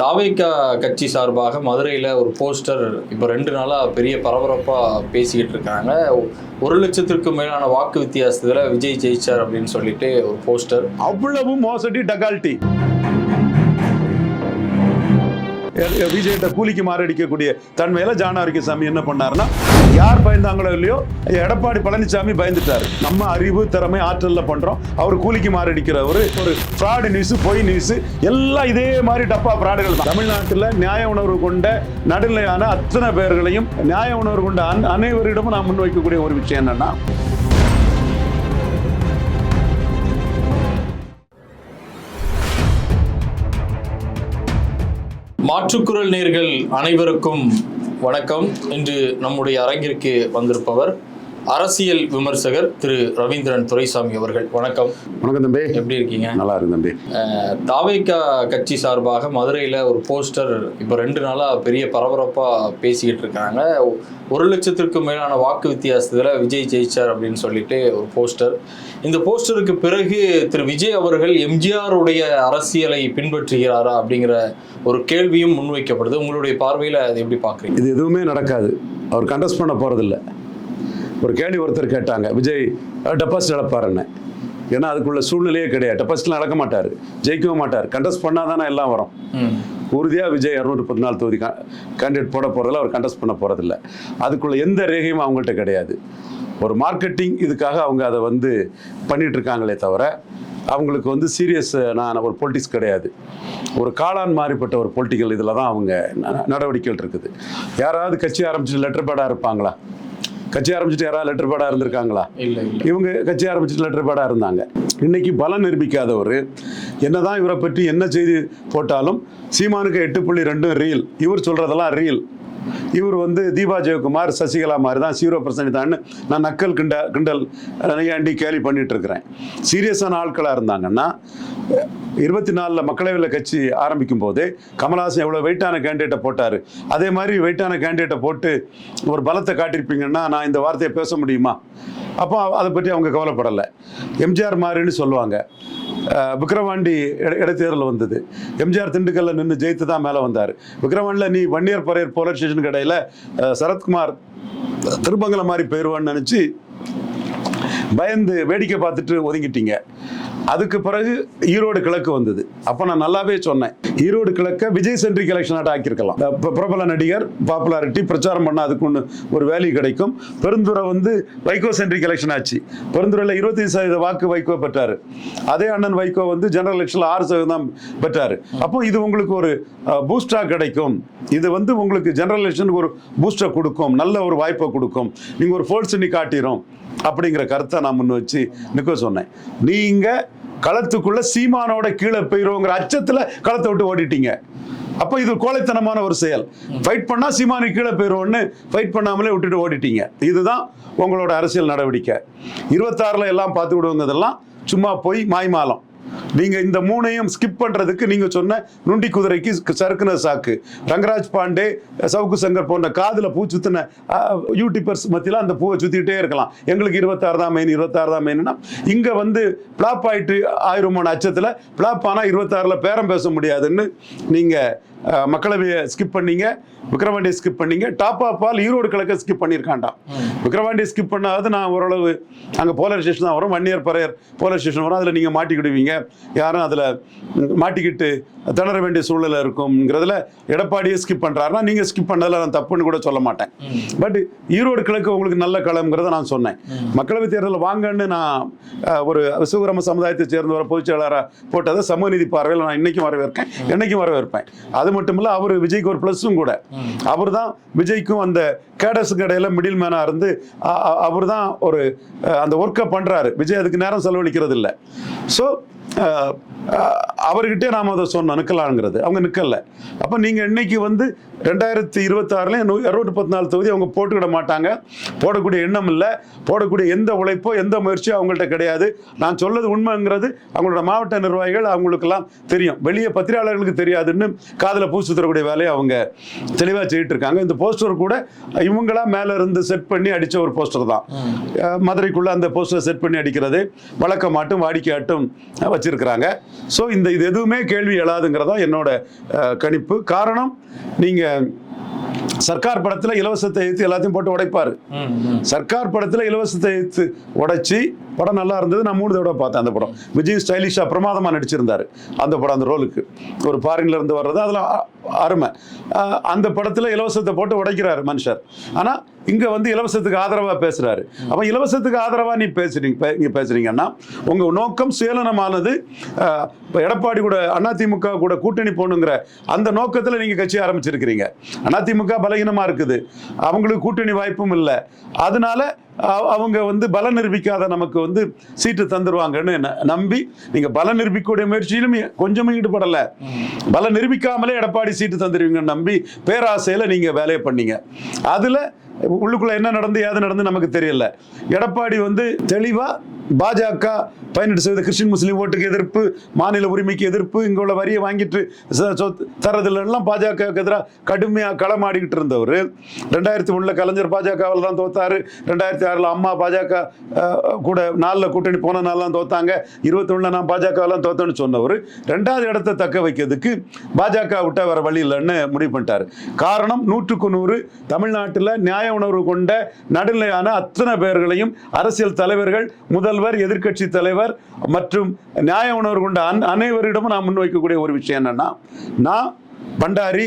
தாவேக்கா கட்சி சார்பாக மதுரையில் ஒரு போஸ்டர் இப்போ ரெண்டு நாளாக பெரிய பரபரப்பாக பேசிக்கிட்டு இருக்காங்க. ஒரு லட்சத்திற்கும் மேலான வாக்கு வித்தியாசத்தில் விஜய் ஜெயிச்சார் அப்படின்னு சொல்லிட்டு ஒரு போஸ்டர். அவ்வளவு மோசடி டகால்ட்டி. விஜய்கிட்ட கூலிக்கு மாரடிக்கக்கூடிய தன்மையில ஜான சாமி என்ன பண்ணாருன்னா யார் பயந்தாங்களோ இல்லையோ எடப்பாடி பழனிசாமி பயந்துட்டாரு. நம்ம அறிவு திறமை ஆற்றல்ல பண்றோம். அவர் கூலிக்கு மாரடிக்கிறவர் ஒரு ஃப்ராடு நியூஸ் பொய் நியூஸ் எல்லாம் இதே மாதிரி டப்பா ஃப்ராடுகள் தான். தமிழ்நாட்டில் நியாய உணர்வு கொண்ட நடுநிலையான அத்தனை பேர்களையும் நியாய உணர்வு கொண்ட அனைவரிடமும் நான் முன்வைக்கக்கூடிய ஒரு விஷயம் என்னன்னா மாற்றுக்குரல் நேர்கள் அனைவருக்கும் வணக்கம். இன்று நம்முடைய அரங்கிற்கு வந்திருப்பவர் அரசியல் விமர்சகர் திரு ரவீந்திரன் துரைசாமி அவர்கள். வணக்கம். வணக்கம் தம்பி. எப்படி இருக்கீங்க? நல்லா இருக்கு தம்பி. தாவேக்கா கட்சி சார்பாக மதுரையில் ஒரு போஸ்டர் இப்போ ரெண்டு நாளாக பெரிய பரபரப்பாக பேசிக்கிட்டு இருக்காங்க. ஒரு லட்சத்திற்கும் மேலான வாக்கு வித்தியாசத்தில் விஜய் ஜெயிச்சார் அப்படின்னு சொல்லிட்டு ஒரு போஸ்டர். இந்த போஸ்டருக்கு பிறகு திரு விஜய் அவர்கள் எம்ஜிஆருடைய அரசியலை பின்பற்றுகிறாரா அப்படிங்கிற ஒரு கேள்வியும் முன்வைக்கப்படுது. உங்களுடைய பார்வையில் அதை எப்படி பார்க்குறீங்க இது எதுவுமே நடக்காது. அவர் கண்டஸ்ட் பண்ண போகிறதில்ல ஒரு கேள்வி ஒருத்தர் கேட்டாங்க விஜய் டெபாசிட் இழப்பாருன்னு. ஏன்னா அதுக்குள்ள சூழ்நிலையே கிடையாது. டெபாசிட்லாம் இழக்க மாட்டார். ஜெயிக்கவும் மாட்டார். கண்டஸ்ட் பண்ணால் தானே எல்லாம் வரும். உறுதியாக விஜய் இரநூத்தி பதினாலு தொகுதி கேண்டிடேட் போட போகிறதில்ல அவர் கண்டஸ்ட் பண்ண போகிறதில்ல அதுக்குள்ள எந்த ரேகையும் அவங்கள்ட்ட கிடையாது. ஒரு மார்க்கெட்டிங் இதுக்காக அவங்க அதை வந்து பண்ணிட்டு இருக்காங்களே தவிர அவங்களுக்கு வந்து சீரியஸ் நான் ஒரு பொலிட்டிக்ஸ் கிடையாது. ஒரு காளான் மாறிப்பட்ட ஒரு பொலிட்டிக்கல் இதில் தான் அவங்க நடவடிக்கைகள் இருக்குது. யாராவது கட்சி ஆரம்பிச்சுட்டு லெட்டர் பேடாக இருப்பாங்களா? கட்சி ஆரம்பிச்சுட்டு யாராவது லெட்டர் பேடாக இருந்திருக்காங்களா? இவங்க கட்சி ஆரம்பிச்சுட்டு லெட்டர் பேடாக இருந்தாங்க. இன்னைக்கு பலம் நிரூபிக்காதவர் என்னதான் இவரை பற்றி என்ன செய்தி போட்டாலும் சீமானுக்கு எட்டு புள்ளி ரெண்டும் ரீல் இவர் சொல்றதெல்லாம் ரீல் இவர் வந்து தீபா ஜெயக்குமார் சசிகலா மாதிரி தான் சீரோ பர்சன்ட் தான் நான் நக்கல் கிண்ட கிண்டல் நையாண்டி கேள்வி பண்ணிட்டு இருக்கிறேன். சீரியஸான ஆட்களாக இருந்தாங்கன்னா இருபத்தி நாலில் மக்களவையில் கட்சி ஆரம்பிக்கும் போது கமல்ஹாசன் எவ்வளோ வெயிட்டான கேண்டிடேட்டை போட்டார். அதே மாதிரி வெயிட்டான கேண்டிடேட்டை போட்டு ஒரு பலத்தை காட்டியிருப்பீங்கன்னா நான் இந்த வார்த்தையை பேச முடியுமா? அப்போ அதை பற்றி அவங்க கவலைப்படலை. எம்ஜிஆர் மாதிரின்னு சொல்லுவாங்க. விக்ரவாண்டி இடைத்தேர்தல் வந்தது. எம்ஜிஆர் திண்டுக்கல்ல நின்று ஜெயித்து தான் மேலே வந்தார். விக்ரவாண்டியில் நீ வன்னியர் பரையர் போலீஸ் ஸ்டேஷன் கடையில் சரத்குமார் திருமங்கலம் மாதிரி போயிடுவான்னு நினச்சி பயந்து வேடிக்கை பார்த்துட்டு ஒதுங்கிட்டீங்க. அதுக்கு பிறகு ஈரோடு கிழக்கு வந்தது. அப்போ நான் நல்லாவே சொன்னேன். ஈரோடு கிழக்க விஜய் சென்ட்ரிக் கலெக்ஷனாக ஆக்கியிருக்கலாம். பிரபல நடிகர் பாப்புலாரிட்டி பிரச்சாரம் பண்ண அதுக்கு ஒன்று ஒரு வேல்யூ கிடைக்கும். பெருந்துறை வந்து வைகோ சென்ட்ரிக் கலெக்ஷன் ஆச்சு. பெருந்துறையில் இருபத்தி சதவீத வாக்கு வைகோ பெற்றார். அதே அண்ணன் வைகோ வந்து ஜெனரல் எலெக்ஷனில் ஆறு சதவீதம் பெற்றார். அப்போ இது உங்களுக்கு ஒரு பூஸ்டாக கிடைக்கும். இது வந்து உங்களுக்கு ஜெனரல் எலெக்ஷனுக்கு ஒரு பூஸ்டர் கொடுக்கும். நல்ல ஒரு வாய்ப்பை கொடுக்கும். நீங்கள் ஒரு ஃபோல்ஸ் நீ காட்டிடும் அப்படிங்கிற கருத்தை நான் முன் வச்சு நிற்க சொன்னேன். நீங்கள் களத்துக்குள்ள சீமானோட கீழே போயிருவோங்கிற அச்சத்துல களத்தை விட்டு ஓடிட்டீங்க. அப்போ இது கோழைத்தனமான ஒரு செயல். ஃபைட் பண்ணா சீமானு கீழே போயிருவோன்னு ஃபைட் பண்ணாமலே விட்டுட்டு ஓடிட்டீங்க. இதுதான் உங்களோட அரசியல் நடவடிக்கை. இருபத்தாறுல எல்லாம் பார்த்து விடுவோங்கிறதெல்லாம் சும்மா போய் மாய்மாலம். நீங்க இந்த மூணையும் ஸ்கிப் பண்றதுக்கு நீங்க சொன்ன நுண்டி குதிரைக்கு சறுக்குன சாக்கு. ரங்கராஜ் பாண்டே சவுக்கு சங்கர் போன்ற காதுல பூ சுத்தின யூடியூபர்ஸ் மத்தியில அந்த பூவை சுத்திட்டே இருக்கலாம். எங்களுக்கு இருபத்தாறு தான் மெயின் இருபத்தாறு தான் மெயின்னா இங்க வந்து பிளாப் ஆயிட்டு ஆயிரமான அச்சத்துல பிளாப் ஆனா இருபத்தாறுல பேரம் பேச முடியாதுன்னு நீங்க மக்களவையை ஸ்கிப் பண்ணீங்க. விக்ரவாண்டியை ஸ்கிப் பண்ணீங்க. டாப் ஆஃப் ஆல் ஈரோடு கிழக்க ஸ்கிப் பண்ணியிருக்காண்டா விக்ரவாண்டியை ஸ்கிப் பண்ணாவது நான் ஓரளவு அங்கே போலீஸ் ஸ்டேஷன் தான் வரும். வன்னியர் பறையர் போலீஸ் ஸ்டேஷன் வரும். அதில் நீங்கள் மாட்டிக்கிடுவீங்க. யாரும் அதில் மாட்டிக்கிட்டு திணற வேண்டிய சூழ்நிலை இருக்கும்ங்கிறதுல எடப்பாடியை ஸ்கிப் பண்ணுறாருன்னா நீங்கள் ஸ்கிப் பண்ணதில் நான் தப்புன்னு கூட சொல்ல மாட்டேன். பட் ஈரோடு கிழக்கு உங்களுக்கு நல்ல களம்ங்கிறத நான் சொன்னேன். மக்களவைத் தேர்தலில் வாங்கன்னு நான் ஒரு சிவகிராம சமுதாயத்தை சேர்ந்தவரை பொதுச் செயலாளராக போட்டதை சமூக நீதி பார்வையில் நான் இன்னைக்கும் வரவேற்கேன். என்னைக்கும் வரவேற்பேன். அது மட்டும் இல்லை அவர் விஜய்க்கு ஒரு ப்ளஸ்ஸும் கூட. அவர் தான் விஜய்க்கும் அந்த கேடஸுக்கு இடையில மிடில் மேனாக இருந்து அவர் தான் ஒரு அந்த ஒர்க்கை பண்ணுறாரு விஜய் அதுக்கு நேரம் செலவழிக்கிறது இல்லை ஸோ அவர்கிட்டே நாம் அதை சொன்னோம் நிற்கலாங்கிறது அவங்க நிற்கல அப்போ நீங்கள் இன்னைக்கு வந்து ரெண்டாயிரத்தி இருபத்தாறுல இரநூத்தி பத்து நாலு தொகுதி அவங்க போட்டுக்கிட மாட்டாங்க. போடக்கூடிய எண்ணம் இல்லை. போடக்கூடிய எந்த உழைப்போ எந்த முயற்சியோ அவங்கள்ட்ட கிடையாது. நான் சொல்லது உண்மைங்கிறது அவங்களோட மாவட்ட நிர்வாகிகள் அவங்களுக்கெல்லாம் தெரியும். வெளியே பத்திரிகையாளர்களுக்கு தெரியாதுன்னு காதில் பூசு தரக்கூடிய வேலையை அவங்க தெளிவாக செய்யிட்டு இருக்காங்க இந்த போஸ்டர் கூட இவங்களா மேலே இருந்து செட் பண்ணி அடித்த ஒரு போஸ்டர் தான். மதுரைக்குள்ள அந்த போஸ்டர் செட் பண்ணி அடிக்கிறது வழக்கமாட்டும் வாடிக்கையாட்டும் வச்சிருக்காங்க. வச்சிருக்கிறாங்க. ஸோ இந்த இது எதுவுமே கேள்வி எழாதுங்கிறதா என்னோட கணிப்பு. காரணம் நீங்கள் சர்க்கார் படத்தில் இலவசத்தை எடுத்து எல்லாத்தையும் போட்டு உடைப்பாரு. சர்க்கார் படத்தில் இலவசத்தை எடுத்து உடைச்சி படம் நல்லா இருந்தது. நான் மூணு தடவை பார்த்தேன் அந்த படம். விஜய் ஸ்டைலிஷா பிரமாதமாக நடிச்சிருந்தாரு அந்த படம் அந்த ரோலுக்கு. ஒரு ஃபாரின்ல இருந்து வர்றது அதில் அருமை. அந்த படத்தில் இலவசத்தை போட்டு உடைக்கிறாரு மனுஷர். ஆனால் இங்கே வந்து இலவசத்துக்கு ஆதரவாக பேசுகிறாரு அப்போ இலவசத்துக்கு ஆதரவாக நீ பேசுறீங்க நீங்க பேசுறீங்கன்னா உங்கள் நோக்கம் சுயநலமானது அஹ், இப்போ எடப்பாடி கூட அதிமுக கூட கூட்டணி போகணுங்கிற அந்த நோக்கத்தில் நீங்கள் கட்சி ஆரம்பிச்சிருக்கிறீங்க. அதிமுக பலகீனமாக இருக்குது. அவங்களுக்கு கூட்டணி வாய்ப்பும் இல்லை. அதனால அவங்க வந்து பல நிரூபிக்காத நமக்கு வந்து சீட்டு தந்துருவாங்கன்னு நம்பி நீங்கள் பல நிரூபிக்கக்கூடிய முயற்சியிலும் கொஞ்சமும் ஈடுபடலை. பல நிரூபிக்காமலே எடப்பாடி சீட்டு தந்துருவீங்கன்னு நம்பி பேராசையில் நீங்கள் வேலையை பண்ணீங்க. அதில் உள்ளுக்குள்ள என்ன நடந்து ஏது நடந்து நமக்கு தெரியல. எடப்பாடி வந்து தெளிவா பாஜக பதினெட்டு சதவீத கிறிஸ்டின் முஸ்லீம் ஓட்டுக்கு எதிர்ப்பு மாநில உரிமைக்கு எதிர்ப்பு இங்க உள்ள வரியை வாங்கிட்டு தரதுலாம் சொத்து பாஜகவுக்கு எதிராக கடுமையாக களமாடிக்கிட்டு இருந்தவர். ரெண்டாயிரத்தி ஒண்ணுல கலைஞர் பாஜகவில் தான் தோத்தாரு. ரெண்டாயிரத்தி ஆறில் அம்மா பாஜக கூட நாலில் கூட்டணி போன நாள்லாம் தோத்தாங்க. இருபத்தொன்னுல நான் பாஜகவெல்லாம் தோத்தேன்னு சொன்னவர். ரெண்டாவது இடத்த தக்க வைக்கிறதுக்கு பாஜக விட்ட வர வழி இல்லைன்னு முடிவு பண்ணிட்டாரு. காரணம் நூற்றுக்கு நூறு தமிழ்நாட்டில் நியாய உணர்வு கொண்ட நடுநிலையான அத்தனை பேர்களையும் அரசியல் தலைவர்கள் முதல்வர் எதிர்க்கட்சி தலைவர் மற்றும் நியாய உணர்வு கொண்ட அன் அனைவரிடமும் நான் முன்வைக்கக்கூடிய ஒரு விஷயம் என்னன்னா நான் பண்டாரி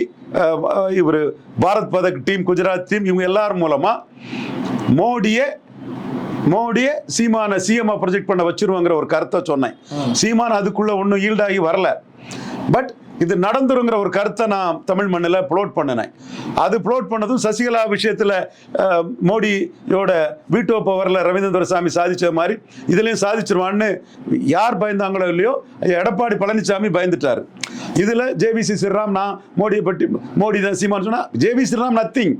இவர் பாரத் பதக் டீம் குஜராத் டீம் இவங்க எல்லாரும் மூலமா மோடியை மோடியை சீமான சிஎம் ப்ரொஜெக்ட் பண்ண வச்சிருவாங்கிற ஒரு கருத்தை சொன்னேன். சீமான் அதுக்குள்ள ஒன்றும் ஈல்டாகி வரல. பட் இது நடந்துருங்கிற ஒரு கருத்தை நான் தமிழ் மண்ணில் ப்ளோட் பண்ணினேன். அது ப்ளோட் பண்ணதும் சசிகலா விஷயத்தில் மோடியோட வீட்டோ பவரில் ரவீந்திர சாமி சாதிச்ச மாதிரி இதுலேயும் சாதிச்சிருவான்னு யார் பயந்தாங்களோ இல்லையோ எடப்பாடி பழனிசாமி பயந்துட்டார். இதில் ஜேவிசி ஸ்ரீராம் நான் மோடியை பற்றி மோடி தான் சீமான் சொன்னால் ஜேவி ஸ்ரீராம் நத்திங்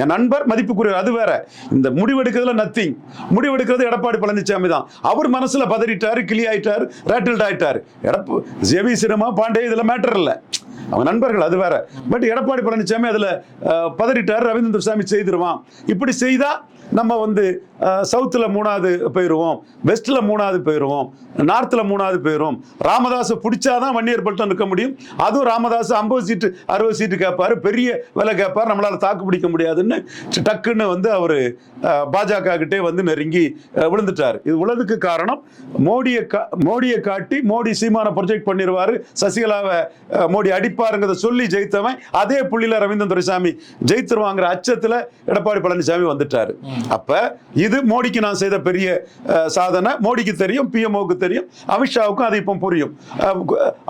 என் நண்பர் மதிப்புக்குரிய அது வேற. இந்த முடிவெடுக்கிறதுல நத்திங் முடிவெடுக்கிறது எடப்பாடி பழனிசாமி தான். அவர் மனசில் பதறிட்டார் கிளி ஆயிட்டார் ரேட்டில்ட் ஆயிட்டார். எடப்பு ஜேவி ஸ்ரீராமா பாண்டே இதில் மேட்டர் இல்லை அவங்க நண்பர்கள் அது வேற. பட் எடப்பாடி பழனிசாமி அதில் பதறிட்டார் ரவீந்திர சாமி செய்திருவான். இப்படி செய்தால் நம்ம வந்து சவுத்தில் மூணாவது போயிடுவோம் வெஸ்ட்டில் மூணாவது போயிடுவோம் நார்த்தில் மூணாவது போயிடும் ராமதாஸ் பிடிச்சாதான் வன்னியர் பல்ட்டம் நிற்க முடியும். அதுவும் ராமதாஸ் ஐம்பது சீட்டு அறுபது சீட்டு கேட்பார். பெரிய விலை கேட்பார். நம்மளால் தாக்கு பிடிக்க முடியாதுன்னு டக்குன்னு வந்து அவர் பாஜக கிட்டே வந்து நெருங்கி விழுந்துட்டார். இது உள்ளதுக்கு காரணம். மோடியை கா மோடியை காட்டி மோடி சீமான ப்ரொஜெக்ட் பண்ணிடுவார் சசிகலாவை மோடி அடி அடிப்பாருங்கிறத சொல்லி ஜெயித்தவன் அதே புள்ளியில் ரவீந்திரன் துரைசாமி ஜெயித்துருவாங்கிற அச்சத்தில் எடப்பாடி பழனிசாமி வந்துட்டார். அப்ப இது மோடிக்கு நான் செய்த பெரிய சாதனை. மோடிக்கு தெரியும் பிஎம்ஓக்கு தெரியும் அமித்ஷாவுக்கும் அது இப்போ புரியும்.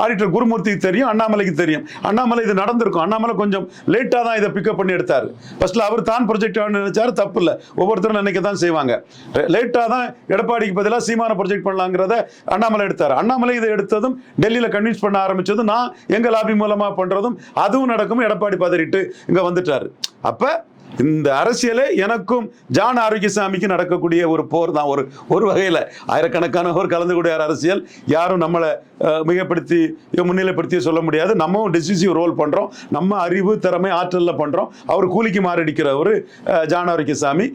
ஆடிட்டர் குருமூர்த்திக்கு தெரியும் அண்ணாமலைக்கு தெரியும். அண்ணாமலை இது நடந்திருக்கும். அண்ணாமலை கொஞ்சம் லேட்டாக தான் இதை பிக்கப் பண்ணி எடுத்தார். ஃபர்ஸ்ட்ல அவர் தான் ப்ரொஜெக்ட் நினைச்சாரு தப்பு இல்லை. ஒவ்வொருத்தரும் நினைக்க தான் செய்வாங்க. லேட்டாக தான் எடப்பாடிக்கு பதிலாக சீமான ப்ரொஜெக்ட் பண்ணலாங்கிறத அண்ணாமலை எடுத்தார். அண்ணாமலை இதை எடுத்ததும் டெல்லியில் கன்வின்ஸ் பண்ண ஆரம்பிச்சதும் நான் எங்கள் லாபி மூலம் மூலமாக பண்றதும் அதுவும் நடக்கும். எடப்பாடி பதறிட்டு இங்க வந்துட்டாரு. அப்ப இந்த அரசியலே எனக்கும் ஜான் ஆரோக்கியசாமிக்கு நடக்கக்கூடிய ஒரு போர் தான். ஒரு ஒரு வகையில் ஆயிரக்கணக்கானவர் கலந்து கூடிய அரசியல். யாரும் நம்மளை மிகப்படுத்தி முன்னிலைப்படுத்தி சொல்ல முடியாது. நம்மவும் டிசிசிவ் ரோல் பண்ணுறோம் நம்ம அறிவு திறமை ஆற்றலில் பண்ணுறோம் அவர் கூலிக்கு மாரடிக்கிற ஒரு ஜான் ஆரோக்கியசாமி.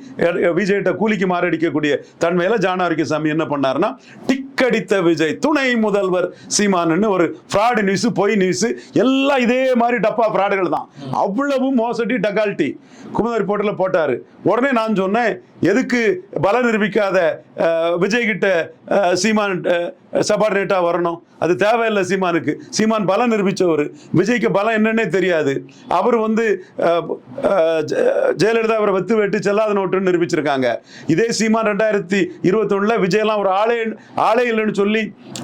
விஜய்கிட்ட கூலிக்கு மாரடிக்கக்கூடிய தன்மையில் ஜான் ஆரோக்கியசாமி என்ன பண்ணாருன்னா டிக்கடித்த விஜய். துணை முதல்வர் சீமான்னு ஒரு ஃப்ராடு நியூஸ் பொய் நியூஸ் எல்லாம் இதே மாதிரி டப்பா ஃப்ராடுகள் தான். அவ்வளவு மோசடி டகால்ட்டி. குமுத ரிப்போர்ட்டில் போட்டார். உடனே நான் சொன்னேன் எதுக்கு பல நிரூபிக்காத விஜய்கிட்ட விஜய் சீமான் சபார்டினேட்டாக வரணும்? அது தேவையில்லை சீமானுக்கு. சீமான் பலம் நிரூபித்தவர் விஜய்க்கு பலம் என்னன்னே தெரியாது. அவர் வந்து ஜெயலலிதா அவரை வெத்து வெட்டு செல்லாத நோட்டுன்னு நிரூபிச்சிருக்காங்க. இதே சீமான் ரெண்டாயிரத்தி இருபத்தொன்னில் விஜயெல்லாம் ஒரு ஆளே ஆளே இல்லைன்னு சொல்லி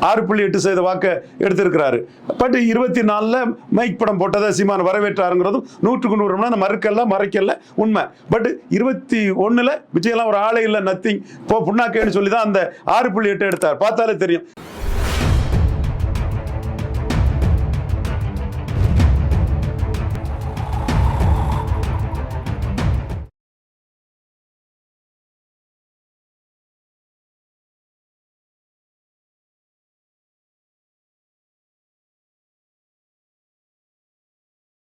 ஆறு புள்ளி எட்டு சதவீத வாக்கை எடுத்திருக்கிறாரு. பட் இருபத்தி நாலில் மைக் படம் போட்டதை சீமான் வரவேற்றாருங்கிறதும் நூற்றுக்கு நூறு மணி நேரம் மறுக்கல மறைக்கல உண்மை. பட் இருபத்தி ஒன்றில் விஜயெல்லாம் ஒரு ஆளே இல்லை நத்திங் போ புண்ணாக்கேன்னு சொல்லி தான் அந்த ஆறு புள்ளி எட்டு எடுத்தார். பார்த்தாலே தெரியும்.